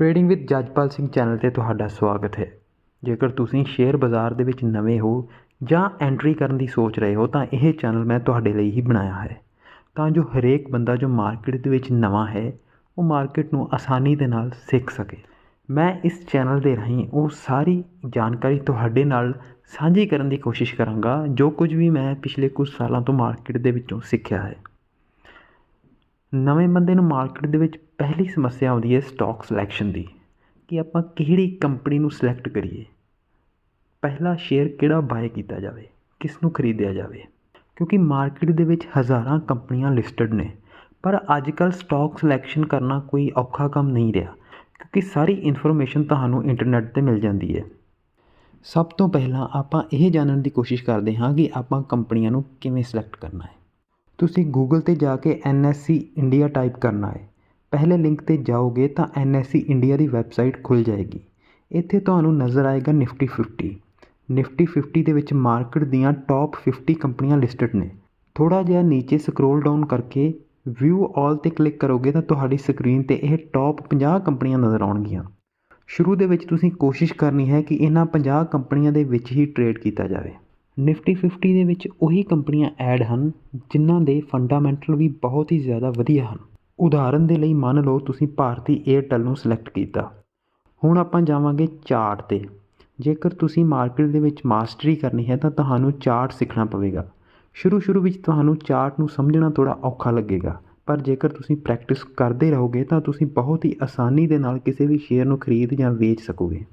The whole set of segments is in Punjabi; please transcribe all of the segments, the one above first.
Trading with Jajpal Singh channel 'ਤੇ ਤੁਹਾਡਾ ਸਵਾਗਤ ਹੈ। ਜੇਕਰ ਤੁਸੀਂ ਸ਼ੇਅਰ ਬਾਜ਼ਾਰ ਦੇ ਵਿੱਚ ਨਵੇਂ ਹੋ ਜਾਂ ਐਂਟਰੀ ਕਰਨ ਦੀ ਸੋਚ ਰਹੇ ਹੋ, ਤਾਂ ਇਹ ਚੈਨਲ ਮੈਂ ਤੁਹਾਡੇ ਲਈ ਹੀ ਬਣਾਇਆ ਹੈ। ਤਾਂ ਜੋ ਹਰੇਕ ਬੰਦਾ ਜੋ ਮਾਰਕੀਟ ਦੇ ਵਿੱਚ ਨਵਾਂ ਹੈ, ਉਹ ਮਾਰਕੀਟ ਨੂੰ ਆਸਾਨੀ ਦੇ ਨਾਲ ਸਿੱਖ ਸਕੇ। ਮੈਂ ਇਸ ਚੈਨਲ ਦੇ ਰਾਹੀਂ ਉਹ ਸਾਰੀ ਜਾਣਕਾਰੀ ਤੁਹਾਡੇ ਨਾਲ ਸਾਂਝੀ ਕਰਨ ਦੀ ਕੋਸ਼ਿਸ਼ ਕਰਾਂਗਾ, ਜੋ ਕੁਝ ਵੀ ਮੈਂ ਪਿਛਲੇ ਕੁਝ ਸਾਲਾਂ ਤੋਂ ਮਾਰਕੀਟ ਦੇ ਵਿੱਚੋਂ ਸਿੱਖਿਆ ਹੈ। ਨਵੇਂ ਬੰਦੇ ਨੂੰ ਮਾਰਕੀਟ ਦੇ ਵਿੱਚ ਪਹਿਲੀ ਸਮੱਸਿਆ ਆਉਂਦੀ ਹੈ ਸਟਾਕ ਸਿਲੈਕਸ਼ਨ ਦੀ, ਕਿ ਆਪਾਂ ਕਿਹੜੀ ਕੰਪਨੀ ਨੂੰ ਸਿਲੈਕਟ ਕਰੀਏ। ਪਹਿਲਾ ਸ਼ੇਅਰ ਕਿਹੜਾ ਬਾਏ ਕੀਤਾ ਜਾਵੇ ਕਿਸ ਨੂੰ ਖਰੀਦਿਆ ਜਾਵੇ। ਕਿਉਂਕਿ ਮਾਰਕੀਟ ਦੇ ਵਿੱਚ ਹਜ਼ਾਰਾਂ ਕੰਪਨੀਆਂ ਲਿਸਟਡ ਨੇ, ਪਰ ਅੱਜ ਕੱਲ੍ਹ ਸਟਾਕ ਸਿਲੈਕਸ਼ਨ ਕਰਨਾ ਕੋਈ ਔਖਾ ਕੰਮ ਨਹੀਂ ਰਿਹਾ, ਕਿਉਂਕਿ ਸਾਰੀ ਇਨਫੋਰਮੇਸ਼ਨ ਤੁਹਾਨੂੰ ਇੰਟਰਨੈਟ 'ਤੇ ਮਿਲ ਜਾਂਦੀ ਹੈ। ਸਭ ਤੋਂ ਪਹਿਲਾਂ ਆਪਾਂ ਇਹ ਜਾਣਨ ਦੀ ਕੋਸ਼ਿਸ਼ ਕਰਦੇ ਹਾਂ ਕਿ ਆਪਾਂ ਕੰਪਨੀਆਂ ਨੂੰ ਕਿਵੇਂ ਸਿਲੈਕਟ ਕਰਨਾ ਹੈ। ਤੁਸੀਂ ਗੂਗਲ 'ਤੇ ਜਾ ਕੇ N S C India type ਕਰਨਾ ਹੈ। ਪਹਿਲੇ ਲਿੰਕ 'ਤੇ ਜਾਓਗੇ ਤਾਂ ਐਨ ਐਸ ਸੀ ਇੰਡੀਆ ਦੀ ਵੈਬਸਾਈਟ ਖੁੱਲ੍ਹ ਜਾਏਗੀ। ਇੱਥੇ ਤੁਹਾਨੂੰ ਨਜ਼ਰ ਆਏਗਾ ਨਿਫਟੀ ਫਿਫਟੀ ਨਿਫਟੀ ਫਿਫਟੀ ਦੇ ਵਿੱਚ ਮਾਰਕੀਟ ਦੀਆਂ ਟੌਪ 50 ਕੰਪਨੀਆਂ ਲਿਸਟਡ ਨੇ। ਥੋੜ੍ਹਾ ਜਿਹਾ ਨੀਚੇ ਸਕਰੋਲ ਡਾਊਨ ਕਰਕੇ ਵਿਊ ਆਲ 'ਤੇ ਕਲਿੱਕ ਕਰੋਗੇ ਤਾਂ ਤੁਹਾਡੀ ਸਕਰੀਨ 'ਤੇ ਇਹ ਟੌਪ 50 ਕੰਪਨੀਆਂ ਨਜ਼ਰ ਆਉਣਗੀਆਂ। ਸ਼ੁਰੂ ਦੇ ਵਿੱਚ ਤੁਸੀਂ ਕੋਸ਼ਿਸ਼ ਕਰਨੀ ਹੈ ਕਿ ਇਹਨਾਂ 50 ਕੰਪਨੀਆਂ ਦੇ ਵਿੱਚ ਹੀ ਟਰੇਡ ਕੀਤਾ ਜਾਵੇ। ਨਿਫਟੀ 50 ਦੇ ਵਿੱਚ ਉਹੀ ਕੰਪਨੀਆਂ ਐਡ ਹਨ, ਜਿਨ੍ਹਾਂ ਦੇ ਫੰਡਾਮੈਂਟਲ ਵੀ ਬਹੁਤ ਹੀ ਜ਼ਿਆਦਾ ਵਧੀਆ ਹਨ। ਉਦਾਹਰਨ ਦੇ ਲਈ ਮੰਨ ਲਓ ਤੁਸੀਂ ਭਾਰਤੀ ਏਅਰਟੈਲ ਨੂੰ ਸਿਲੈਕਟ ਕੀਤਾ। ਹੁਣ ਆਪਾਂ ਜਾਵਾਂਗੇ ਚਾਰਟ 'ਤੇ। ਜੇਕਰ ਤੁਸੀਂ ਮਾਰਕੀਟ ਦੇ ਵਿੱਚ ਮਾਸਟਰੀ ਕਰਨੀ ਹੈ, ਤਾਂ ਤੁਹਾਨੂੰ ਚਾਰਟ ਸਿੱਖਣਾ ਪਵੇਗਾ। ਸ਼ੁਰੂ ਸ਼ੁਰੂ ਵਿੱਚ ਤੁਹਾਨੂੰ ਚਾਰਟ ਨੂੰ ਸਮਝਣਾ ਥੋੜਾ ਔਖਾ ਲੱਗੇਗਾ, ਪਰ ਜੇਕਰ ਤੁਸੀਂ ਪ੍ਰੈਕਟਿਸ ਕਰਦੇ ਰਹੋਗੇ, ਤਾਂ ਤੁਸੀਂ ਬਹੁਤ ਹੀ ਆਸਾਨੀ ਦੇ ਨਾਲ ਕਿਸੇ ਵੀ ਸ਼ੇਅਰ ਨੂੰ ਖਰੀਦ ਜਾਂ ਵੇਚ ਸਕੋਗੇ।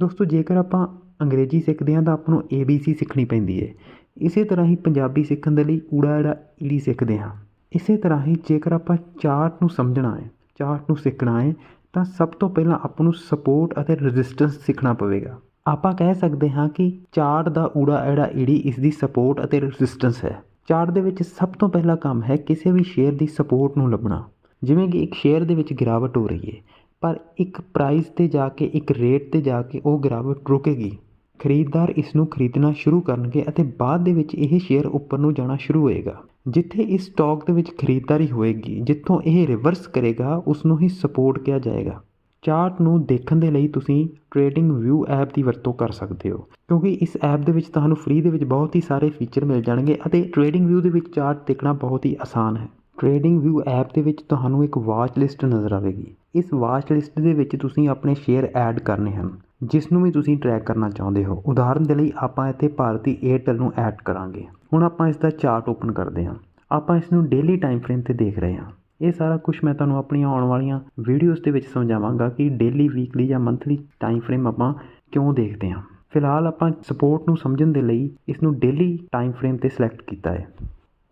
ਦੋਸਤੋ, ਜੇਕਰ ਆਪਾਂ ਅੰਗਰੇਜ਼ੀ ਸਿੱਖਦੇ ਹਾਂ ਤਾਂ ਆਪਾਂ ਨੂੰ ਏ ਬੀ ਸੀ ਸਿੱਖਣੀ ਪੈਂਦੀ ਹੈ ਇਸੇ ਤਰ੍ਹਾਂ ਹੀ ਪੰਜਾਬੀ ਸਿੱਖਣ ਦੇ ਲਈ ਊੜਾ ਐੜਾ ਈੜੀ ਸਿੱਖਦੇ ਹਾਂ। ਇਸੇ ਤਰ੍ਹਾਂ ਹੀ ਜੇਕਰ ਆਪਾਂ ਚਾਰਟ ਨੂੰ ਸਮਝਣਾ ਹੈ ਚਾਰਟ ਨੂੰ ਸਿੱਖਣਾ ਹੈ ਤਾਂ ਸਭ ਤੋਂ ਪਹਿਲਾਂ ਆਪਾਂ ਨੂੰ ਸਪੋਰਟ ਅਤੇ ਰੈਜ਼ਿਸਟੈਂਸ ਸਿੱਖਣਾ ਪਵੇਗਾ। ਆਪਾਂ ਕਹਿ ਸਕਦੇ ਹਾਂ ਕਿ ਚਾਰਟ ਦਾ ਊੜਾ ਐੜਾ ਈੜੀ ਇਸ ਦੀ ਸਪੋਰਟ ਅਤੇ ਰੈਜ਼ਿਸਟੈਂਸ ਹੈ। ਚਾਰਟ ਦੇ ਵਿੱਚ ਸਭ ਤੋਂ ਪਹਿਲਾ ਕੰਮ ਹੈ ਕਿਸੇ ਵੀ ਸ਼ੇਅਰ ਦੀ ਸਪੋਰਟ ਨੂੰ ਲੱਭਣਾ। ਜਿਵੇਂ ਕਿ ਇੱਕ ਸ਼ੇਅਰ ਦੇ ਵਿੱਚ ਗਿਰਾਵਟ ਹੋ ਰਹੀ ਹੈ ਪਰ ਇੱਕ ਪ੍ਰਾਈਸ ਤੇ ਜਾ ਕੇ, ਇੱਕ ਰੇਟ ਤੇ ਜਾ ਕੇ ਉਹ ਗਿਰਾਵਟ ਰੁਕੇਗੀ। ਖਰੀਦਦਾਰ ਇਸ ਨੂੰ ਖਰੀਦਣਾ ਸ਼ੁਰੂ ਕਰਨਗੇ ਅਤੇ ਬਾਅਦ ਦੇ ਵਿੱਚ ਇਹ ਸ਼ੇਅਰ ਉੱਪਰ ਨੂੰ ਜਾਣਾ ਸ਼ੁਰੂ ਹੋਏਗਾ। ਜਿੱਥੇ ਇਸ ਸਟਾਕ ਦੇ ਵਿੱਚ ਖਰੀਦਦਾਰੀ ਹੋਏਗੀ, ਜਿੱਥੋਂ ਇਹ ਰਿਵਰਸ ਕਰੇਗਾ ਉਸ ਨੂੰ ਹੀ ਸਪੋਰਟ ਕਿਹਾ ਜਾਏਗਾ। ਚਾਰਟ ਨੂੰ ਦੇਖਣ ਦੇ ਲਈ ਤੁਸੀਂ ਟ੍ਰੇਡਿੰਗ ਵਿਊ ਐਪ ਦੀ ਵਰਤੋਂ ਕਰ ਸਕਦੇ ਹੋ, ਕਿਉਂਕਿ ਇਸ ਐਪ ਦੇ ਵਿੱਚ ਤੁਹਾਨੂੰ ਫ੍ਰੀ ਦੇ ਵਿੱਚ ਬਹੁਤ ਹੀ ਸਾਰੇ ਫੀਚਰ ਮਿਲ ਜਾਣਗੇ ਅਤੇ ਟ੍ਰੇਡਿੰਗ ਵਿਊ ਦੇ ਵਿੱਚ ਚਾਰਟ ਦੇਖਣਾ ਬਹੁਤ ਹੀ ਆਸਾਨ ਹੈ। ਟ੍ਰੇਡਿੰਗ ਵਿਊ ਐਪ ਦੇ ਵਿੱਚ ਤੁਹਾਨੂੰ ਇੱਕ ਵਾਚ ਲਿਸਟ ਨਜ਼ਰ ਆਵੇਗੀ। ਇਸ ਵਾਚ ਲਿਸਟ ਦੇ ਵਿੱਚ ਤੁਸੀਂ ਆਪਣੇ ਸ਼ੇਅਰ ਐਡ ਕਰਨੇ ਹਨ। ਜਿਸ ਨੂੰ ਵੀ ਤੁਸੀਂ ਟਰੈਕ ਕਰਨਾ ਚਾਹੁੰਦੇ ਹੋ। ਉਦਾਹਰਨ ਦੇ ਲਈ ਆਪਾਂ ਇੱਥੇ ਭਾਰਤੀ ਏਅਰਟੈਲ ਨੂੰ ਐਡ ਕਰਾਂਗੇ। ਹੁਣ ਆਪਾਂ ਇਸ ਦਾ ਚਾਰਟ ਓਪਨ ਕਰਦੇ ਹਾਂ। ਆਪਾਂ ਇਸ ਨੂੰ ਡੇਲੀ ਟਾਈਮ ਫਰੇਮ ਤੇ ਦੇਖ ਰਹੇ ਹਾਂ। ਇਹ ਸਾਰਾ ਕੁਝ ਮੈਂ ਤੁਹਾਨੂੰ ਆਪਣੀਆਂ ਆਉਣ ਵਾਲੀਆਂ ਵੀਡੀਓਜ਼ ਦੇ ਵਿੱਚ ਸਮਝਾਵਾਂਗਾ ਕਿ ਡੇਲੀ ਵੀਕਲੀ ਜਾਂ ਮੰਥਲੀ ਟਾਈਮ ਫਰੇਮ ਆਪਾਂ ਕਿਉਂ ਦੇਖਦੇ ਹਾਂ। ਫਿਲਹਾਲ ਆਪਾਂ ਸਪੋਰਟ ਨੂੰ ਸਮਝਣ ਦੇ ਲਈ ਇਸ ਨੂੰ ਡੇਲੀ ਟਾਈਮ ਫਰੇਮ ਤੇ ਸਿਲੈਕਟ ਕੀਤਾ ਹੈ।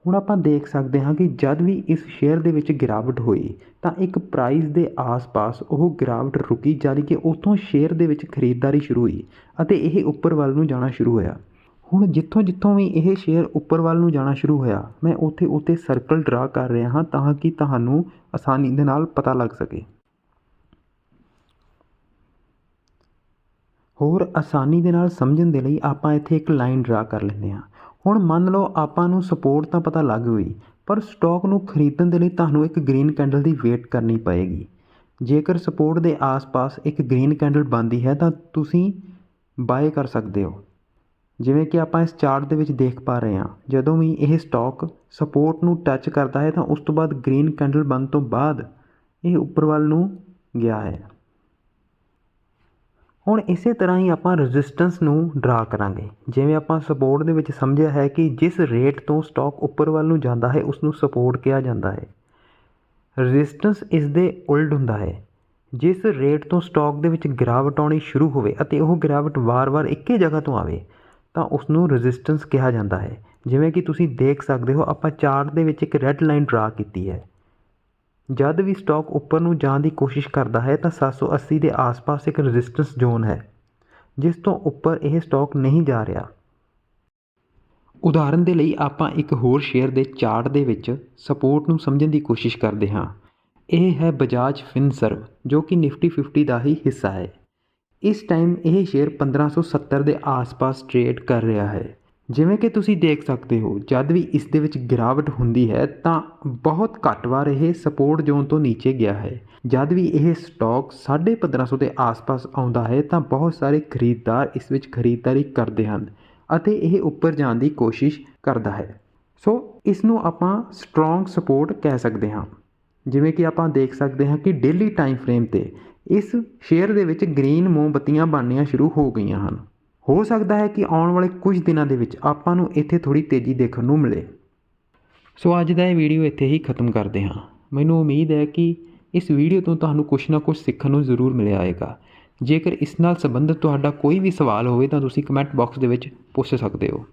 ਹੁਣ ਆਪਾਂ ਦੇਖ ਸਕਦੇ ਹਾਂ ਕਿ ਜਦ ਵੀ ਇਸ ਸ਼ੇਅਰ ਦੇ ਵਿੱਚ ਗਿਰਾਵਟ ਹੋਈ, ਤਾਂ ਇੱਕ ਪ੍ਰਾਈਸ ਦੇ ਆਸ-ਪਾਸ ਉਹ ਗਿਰਾਵਟ ਰੁਕੀ ਜਾਨੀ ਕਿ ਉਥੋਂ ਸ਼ੇਅਰ ਦੇ ਵਿੱਚ ਖਰੀਦਦਾਰੀ ਸ਼ੁਰੂ ਹੋਈ ਅਤੇ ਇਹ ਉੱਪਰ ਵੱਲ ਨੂੰ ਜਾਣਾ ਸ਼ੁਰੂ ਹੋਇਆ। ਹੁਣ ਜਿੱਥੋਂ ਜਿੱਥੋਂ ਵੀ ਇਹ ਸ਼ੇਅਰ ਉੱਪਰ ਵੱਲ ਨੂੰ ਜਾਣਾ ਸ਼ੁਰੂ ਹੋਇਆ, ਮੈਂ ਉੱਥੇ ਉੱਤੇ ਸਰਕਲ ਡਰਾ ਕਰ ਰਿਹਾ ਹਾਂ ਤਾਂ ਕਿ ਤੁਹਾਨੂੰ ਆਸਾਨੀ ਦੇ ਨਾਲ ਪਤਾ ਲੱਗ ਸਕੇ। ਹੋਰ ਆਸਾਨੀ ਦੇ ਨਾਲ ਸਮਝਣ ਦੇ ਲਈ ਆਪਾਂ ਇੱਥੇ ਇੱਕ ਲਾਈਨ ਡਰਾ ਕਰ ਲੈਂਦੇ ਹਾਂ। ਹੁਣ ਮੰਨ ਲਓ ਆਪਾਂ ਨੂੰ ਸਪੋਰਟ ਤਾਂ ਪਤਾ ਲੱਗ ਗਈ, ਪਰ ਸਟਾਕ ਨੂੰ ਖਰੀਦਣ ਦੇ ਲਈ ਤੁਹਾਨੂੰ ਇੱਕ ਗ੍ਰੀਨ ਕੈਂਡਲ ਦੀ ਵੇਟ ਕਰਨੀ ਪਏਗੀ। ਜੇਕਰ ਸਪੋਰਟ ਦੇ ਆਸ-ਪਾਸ ਇੱਕ ਗ੍ਰੀਨ ਕੈਂਡਲ ਬਣਦੀ ਹੈ, ਤਾਂ ਤੁਸੀਂ ਬਾਏ ਕਰ ਸਕਦੇ ਹੋ। ਜਿਵੇਂ ਕਿ ਆਪਾਂ ਇਸ ਚਾਰਟ ਦੇ ਵਿੱਚ ਦੇਖ ਪਾ ਰਹੇ ਹਾਂ, ਜਦੋਂ ਵੀ ਇਹ ਸਟਾਕ ਸਪੋਰਟ ਨੂੰ ਟੱਚ ਕਰਦਾ ਹੈ, ਤਾਂ ਉਸ ਤੋਂ ਬਾਅਦ ਗ੍ਰੀਨ ਕੈਂਡਲ ਬਣ ਤੋਂ ਬਾਅਦ ਇਹ ਉੱਪਰ ਵੱਲ ਨੂੰ ਗਿਆ ਹੈ। ਹੁਣ ਇਸੇ ਤਰ੍ਹਾਂ ਹੀ ਆਪਾਂ ਰੈਜ਼ਿਸਟੈਂਸ ਨੂੰ ਡਰਾ ਕਰਾਂਗੇ। ਜਿਵੇਂ ਆਪਾਂ ਸਪੋਰਟ ਦੇ ਵਿੱਚ ਸਮਝਿਆ ਹੈ ਕਿ ਜਿਸ ਰੇਟ ਤੋਂ ਸਟਾਕ ਉੱਪਰ ਵੱਲ ਨੂੰ ਜਾਂਦਾ ਹੈ ਉਸ ਨੂੰ ਸਪੋਰਟ ਕਿਹਾ ਜਾਂਦਾ ਹੈ। ਰੈਜ਼ਿਸਟੈਂਸ ਇਸ ਦੇ ਉਲਟ ਹੁੰਦਾ ਹੈ। ਜਿਸ ਰੇਟ ਤੋਂ ਸਟਾਕ ਦੇ ਵਿੱਚ ਗਿਰਾਵਟ ਆਉਣੀ ਸ਼ੁਰੂ ਹੋਵੇ ਅਤੇ ਉਹ ਗਿਰਾਵਟ ਵਾਰ-ਵਾਰ ਇੱਕੇ ਜਗ੍ਹਾ ਤੋਂ ਆਵੇ, ਤਾਂ ਉਸ ਨੂੰ ਰੈਜ਼ਿਸਟੈਂਸ ਕਿਹਾ ਜਾਂਦਾ ਹੈ। ਜਿਵੇਂ ਕਿ ਤੁਸੀਂ ਦੇਖ ਸਕਦੇ ਹੋ, ਆਪਾਂ ਚਾਰਟ ਦੇ ਵਿੱਚ ਇੱਕ ਰੈੱਡ ਲਾਈਨ ਡਰਾ ਕੀਤੀ ਹੈ। ਜਦ ਵੀ ਸਟਾਕ ਉੱਪਰ ਨੂੰ ਜਾਣ ਦੀ ਕੋਸ਼ਿਸ਼ ਕਰਦਾ ਹੈ ਤਾਂ 780 ਦੇ ਆਸ-ਪਾਸ ਇੱਕ ਰੈਜ਼ਿਸਟੈਂਸ ਜ਼ੋਨ ਹੈ, ਜਿਸ ਤੋਂ ਉੱਪਰ ਇਹ ਸਟਾਕ ਨਹੀਂ ਜਾ ਰਿਹਾ। ਉਦਾਹਰਨ ਦੇ ਲਈ ਆਪਾਂ ਇੱਕ ਹੋਰ ਸ਼ੇਅਰ ਦੇ ਚਾਰਟ ਦੇ ਵਿੱਚ ਸਪੋਰਟ ਨੂੰ ਸਮਝਣ ਦੀ ਕੋਸ਼ਿਸ਼ ਕਰਦੇ ਹਾਂ। ਇਹ ਹੈ ਬਜਾਜ ਫਿਨਸਰਵ, ਜੋ ਕਿ ਨਿਫਟੀ 50 ਦਾ ਹੀ ਹਿੱਸਾ ਹੈ। ਇਸ ਟਾਈਮ ਇਹ ਸ਼ੇਅਰ 1570 ਦੇ ਆਸ-ਪਾਸ ਟ੍ਰੇਡ ਕਰ ਰਿਹਾ ਹੈ। ਜਿਵੇਂ ਕਿ ਤੁਸੀਂ ਦੇਖ ਸਕਦੇ ਹੋ, ਜਦ ਵੀ ਇਸ ਦੇ ਵਿੱਚ ਗਿਰਾਵਟ ਹੁੰਦੀ ਹੈ, ਤਾਂ ਬਹੁਤ ਘੱਟ ਵਾਰ ਇਹ ਸਪੋਰਟ ਜ਼ੋਨ ਤੋਂ ਨੀਚੇ ਗਿਆ ਹੈ। ਜਦ ਵੀ ਇਹ ਸਟਾਕ 1550 ਦੇ ਆਸ-ਪਾਸ ਆਉਂਦਾ ਹੈ, ਤਾਂ ਬਹੁਤ ਸਾਰੇ ਖਰੀਦਦਾਰ ਇਸ ਵਿੱਚ ਖਰੀਦਦਾਰੀ ਕਰਦੇ ਹਨ ਅਤੇ ਇਹ ਉੱਪਰ ਜਾਣ ਦੀ ਕੋਸ਼ਿਸ਼ ਕਰਦਾ ਹੈ। ਸੋ, ਇਸ ਨੂੰ ਆਪਾਂ ਸਟਰੋਂਗ ਸਪੋਰਟ ਕਹਿ ਸਕਦੇ ਹਾਂ। ਜਿਵੇਂ ਕਿ ਆਪਾਂ ਦੇਖ ਸਕਦੇ ਹਾਂ ਕਿ ਡੇਲੀ ਟਾਈਮ ਫਰੇਮ ਤੇ ਇਸ ਸ਼ੇਅਰ ਦੇ ਵਿੱਚ ਗ੍ਰੀਨ ਮੋਮਬੱਤੀਆਂ ਬਣਨੀਆਂ ਸ਼ੁਰੂ ਹੋ ਗਈਆਂ ਹਨ। ਹੋ ਸਕਦਾ ਹੈ ਕਿ ਆਉਣ ਵਾਲੇ ਕੁਝ ਦਿਨਾਂ ਦੇ ਵਿੱਚ ਆਪਾਂ ਨੂੰ ਇੱਥੇ ਥੋੜੀ ਤੇਜ਼ੀ ਦੇਖਣ ਨੂੰ ਮਿਲੇ। ਸੋ ਅੱਜ ਦਾ ਇਹ ਵੀਡੀਓ ਇੱਥੇ ਹੀ ਖਤਮ ਕਰਦੇ ਹਾਂ। ਮੈਨੂੰ ਉਮੀਦ ਹੈ ਕਿ ਇਸ ਵੀਡੀਓ ਤੋਂ ਤੁਹਾਨੂੰ ਕੁਝ ਨਾ ਕੁਝ ਸਿੱਖਣ ਨੂੰ ਜ਼ਰੂਰ ਮਿਲਿਆ ਆਏਗਾ ਜੇਕਰ ਇਸ ਨਾਲ ਸੰਬੰਧਿਤ ਤੁਹਾਡਾ ਕੋਈ ਵੀ ਸਵਾਲ ਹੋਵੇ ਤਾਂ ਤੁਸੀਂ ਕਮੈਂਟ ਬਾਕਸ ਦੇ ਵਿੱਚ ਪੁੱਛ ਸਕਦੇ ਹੋ।